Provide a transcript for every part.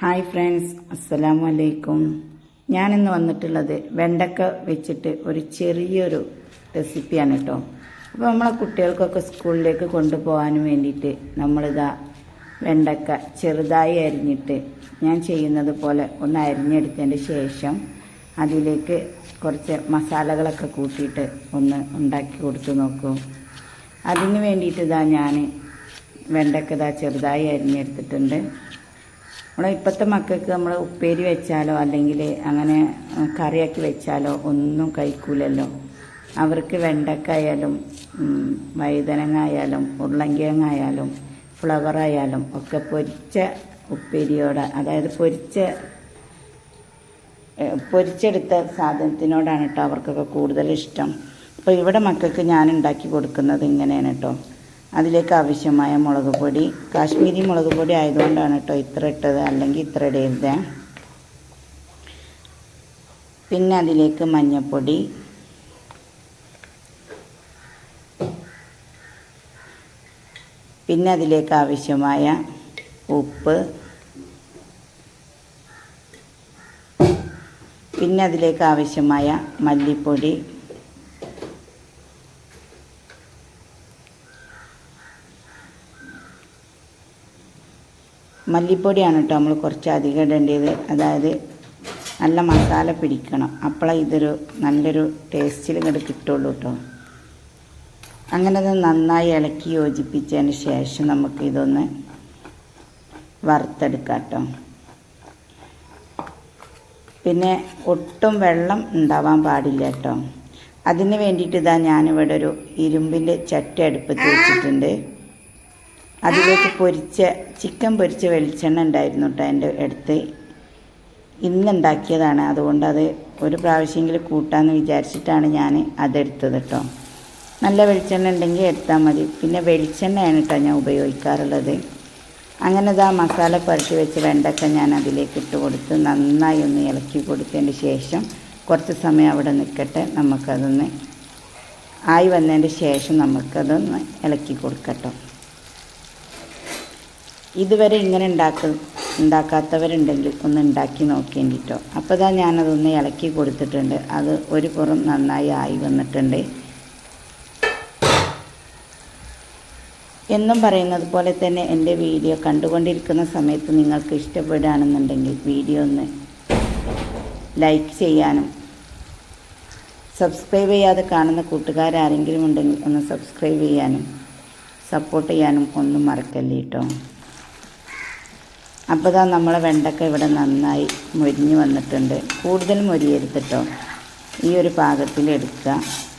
Hi friends അസ്സലാമു അലൈക്കും ഞാനിന്ന് വന്നിട്ടുള്ളത് വെണ്ടക്ക വെച്ചിട്ട് ഒരു ചെറിയൊരു റെസിപ്പിയാണ് കേട്ടോ. അപ്പോൾ നമ്മളെ കുട്ടികൾക്കൊക്കെ സ്കൂളിലേക്ക് കൊണ്ടുപോകാനും വേണ്ടിയിട്ട് നമ്മളിതാ വെണ്ടക്ക ചെറുതായി അരിഞ്ഞിട്ട് ഞാൻ ചെയ്യുന്നത് പോലെ ഒന്ന് അരിഞ്ഞെടുത്തതിന് ശേഷം അതിലേക്ക് കുറച്ച് മസാലകളൊക്കെ കൂട്ടിയിട്ട് ഒന്ന് ഉണ്ടാക്കി കൊടുത്തു നോക്കൂ. അതിന് വേണ്ടിയിട്ട് ഇതാ ഞാൻ വെണ്ടക്ക ഇതാ ചെറുതായി അരിഞ്ഞെടുത്തിട്ടുണ്ട്. നമ്മളെ ഇപ്പോഴത്തെ മക്കൾക്ക് നമ്മൾ ഉപ്പേരി വെച്ചാലോ അല്ലെങ്കിൽ അങ്ങനെ കറിയാക്കി വെച്ചാലോ ഒന്നും കഴിക്കൂലല്ലോ. അവർക്ക് വെണ്ടക്കായാലും വഴുതനങ്ങ ആയാലും ഉരുളങ്കിഴങ്ങ ആയാലും ഫ്ലവർ ആയാലും ഒക്കെ പൊരിച്ച ഉപ്പേരിയോട് അതായത് പൊരിച്ച പൊരിച്ചെടുത്ത സാധനത്തിനോടാണ് കേട്ടോ അവർക്കൊക്കെ കൂടുതൽ ഇഷ്ടം അപ്പോൾ ഇവിടെ മക്കൾക്ക് ഞാൻ ഉണ്ടാക്കി കൊടുക്കുന്നത് ഇങ്ങനെയാണ് കേട്ടോ അതിലേക്ക് ആവശ്യമായ മുളക് പൊടി കാശ്മീരി മുളക് പൊടി ആയതുകൊണ്ടാണ് കേട്ടോ ഇത്ര ഇട്ടത് അല്ലെങ്കിൽ ഇത്ര ഇടരുത്. പിന്നെ അതിലേക്ക് മഞ്ഞൾപ്പൊടി പിന്നെ അതിലേക്ക് ആവശ്യമായ ഉപ്പ്. പിന്നെ അതിലേക്ക് ആവശ്യമായ മല്ലിപ്പൊടി. മല്ലിപ്പൊടിയാണ് കേട്ടോ നമ്മൾ കുറച്ച് അധികം ഇടേണ്ടത്. അതായത് നല്ല മസാല പിടിക്കണം. അപ്പോഴേ ഇതൊരു നല്ലൊരു ടേസ്റ്റിൽ ഇങ്ങോട്ട് കിട്ടുള്ളൂ കേട്ടോ അങ്ങനെ അത് നന്നായി ഇളക്കി യോജിപ്പിച്ചതിന് ശേഷം നമുക്ക് ഇതൊന്ന് വറുത്തെടുക്കാം കേട്ടോ പിന്നെ ഒട്ടും വെള്ളം ഉണ്ടാവാൻ പാടില്ല കേട്ടോ അതിന് വേണ്ടിയിട്ട് ഇതാ ഞാനിവിടെ ഒരു ഇരുമ്പിന്റെ ചട്ടി അടുപ്പത്ത് വെച്ചിട്ടുണ്ട്. അതിലേക്ക് പൊരിച്ച ചിക്കൻ പൊരിച്ച വെളിച്ചെണ്ണ ഉണ്ടായിരുന്നു കേട്ടോ എന്റെ അടുത്ത്. ഇന്നുണ്ടാക്കിയതാണ്. അതുകൊണ്ട് അത് ഒരു പ്രാവശ്യമെങ്കിലും കൂട്ടാമെന്ന് വിചാരിച്ചിട്ടാണ് ഞാൻ അതെടുത്തത് കേട്ടോ. നല്ല വെളിച്ചെണ്ണ ഉണ്ടെങ്കിൽ എടുത്താൽ മതി. പിന്നെ വെളിച്ചെണ്ണയാണ് കേട്ടോ ഞാൻ ഉപയോഗിക്കാറുള്ളത്. അങ്ങനെ ഇതാ മസാല പുരട്ടി വെച്ച് വെണ്ടക്ക ഞാൻ അതിലേക്ക് ഇട്ട് കൊടുത്ത് നന്നായി ഒന്ന് ഇളക്കി കൊടുത്തതിന് ശേഷം കുറച്ച് സമയം അവിടെ നിൽക്കട്ടെ. നമുക്കതൊന്ന് ആയി വന്നതിന്റെ ശേഷം നമുക്കതൊന്ന് ഇളക്കി കൊടുക്കട്ടോ. ഇതുവരെ ഇങ്ങനെ ഉണ്ടാക്ക ഉണ്ടാക്കാത്തവരുണ്ടെങ്കിൽ ഒന്ന് ഉണ്ടാക്കി നോക്കേണ്ടിട്ടോ അപ്പോൾ ഇതാ ഞാനതൊന്ന് ഇളക്കി കൊടുത്തിട്ടുണ്ട്. അത് ഒരു പുറം നന്നായി ആയി വന്നിട്ടുണ്ട്. എന്നും പറയുന്നത് പോലെ തന്നെ എന്റെ വീഡിയോ കണ്ടുകൊണ്ടിരിക്കുന്ന സമയത്ത് നിങ്ങൾക്ക് ഇഷ്ടപ്പെടുകയാണെന്നുണ്ടെങ്കിൽ വീഡിയോ ഒന്ന് ലൈക്ക് ചെയ്യാനും സബ്സ്ക്രൈബ് ചെയ്യാതെ കാണുന്ന കൂട്ടുകാരാരെങ്കിലും ഉണ്ടെങ്കിൽ ഒന്ന് സബ്സ്ക്രൈബ് ചെയ്യാനും സപ്പോർട്ട് ചെയ്യാനും ഒന്നും മറക്കല്ലേ കേട്ടോ അപ്പോൾ ഇതാ നമ്മളെ വെണ്ടക്ക ഇവിടെ നന്നായി മൊരിഞ്ഞ് വന്നിട്ടുണ്ട്. കൂടുതൽ മൊരിയരുത് കേട്ടോ ഈ ഒരു പാകത്തിൽ എടുക്കുക.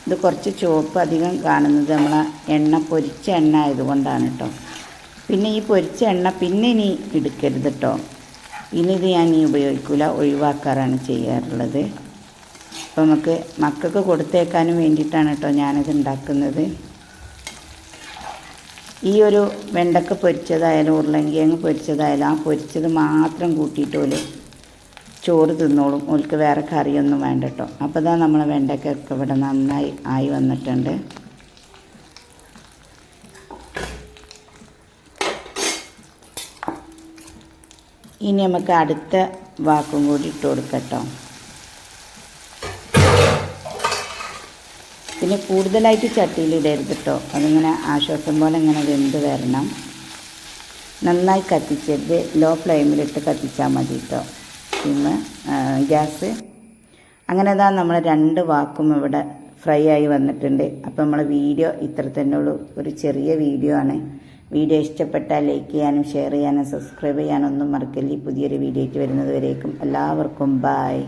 ഇത് കുറച്ച് ചുവപ്പ് അധികം കാണുന്നത് നമ്മളെ എണ്ണ പൊരിച്ച എണ്ണ ആയതുകൊണ്ടാണ് കേട്ടോ പിന്നെ ഈ പൊരിച്ച എണ്ണ പിന്നെ ഇനി എടുക്കരുത് കേട്ടോ ഇനി ഇത് ഞാൻ ഇനി ഉപയോഗിക്കില്ല ഒഴിവാക്കാറാണ് ചെയ്യാറുള്ളത്. അപ്പോൾ നമുക്ക് മക്കൾക്ക് കൊടുത്തേക്കാനും വേണ്ടിയിട്ടാണ് കേട്ടോ ഞാനിത് ഉണ്ടാക്കുന്നത്. ഈ ഒരു വെണ്ടക്ക പൊരിച്ചതായാലും ഉരുളങ്കിഴങ്ങ് പൊരിച്ചതായാലും ആ പൊരിച്ചത് മാത്രം കൂട്ടിയിട്ട് ചോറ് തിന്നോളും. ഓൽക്ക് വേറെ കറിയൊന്നും വേണ്ട കേട്ടോ അപ്പോൾ ഇതാ നമ്മളെ വെണ്ടക്കൊക്കെ ഇവിടെ നന്നായി ആയി വന്നിട്ടുണ്ട്. ഇനി നമുക്ക് അടുത്ത വാക്കും കൂടി ഇട്ട് കൊടുക്കട്ടോ. പിന്നെ കൂടുതലായിട്ട് ചട്ടിയിൽ ഇടരുത് കേട്ടോ അതിങ്ങനെ ആശ്വാസം പോലെ ഇങ്ങനെ വെന്ത് വരണം. നന്നായി കത്തിച്ചത് ലോ ഫ്ലെയിമിലിട്ട് കത്തിച്ചാൽ മതി കേട്ടോ പിന്നെ ഗ്യാസ്. അങ്ങനെ ഇതാ നമ്മൾ രണ്ട് വാക്കും ഇവിടെ ഫ്രൈ ആയി വന്നിട്ടുണ്ട്. അപ്പോൾ നമ്മളെ വീഡിയോ ഇത്ര തന്നെ ഉള്ളൂ. ഒരു ചെറിയ വീഡിയോ ആണ്. വീഡിയോ ഇഷ്ടപ്പെട്ടാൽ ലൈക്ക് ചെയ്യാനും ഷെയർ ചെയ്യാനും സബ്സ്ക്രൈബ് ചെയ്യാനൊന്നും മറക്കല്ലേ. പുതിയൊരു വീഡിയോ ആയിട്ട് വരുന്നത് വരേക്കും. എല്ലാവർക്കും ബായ്.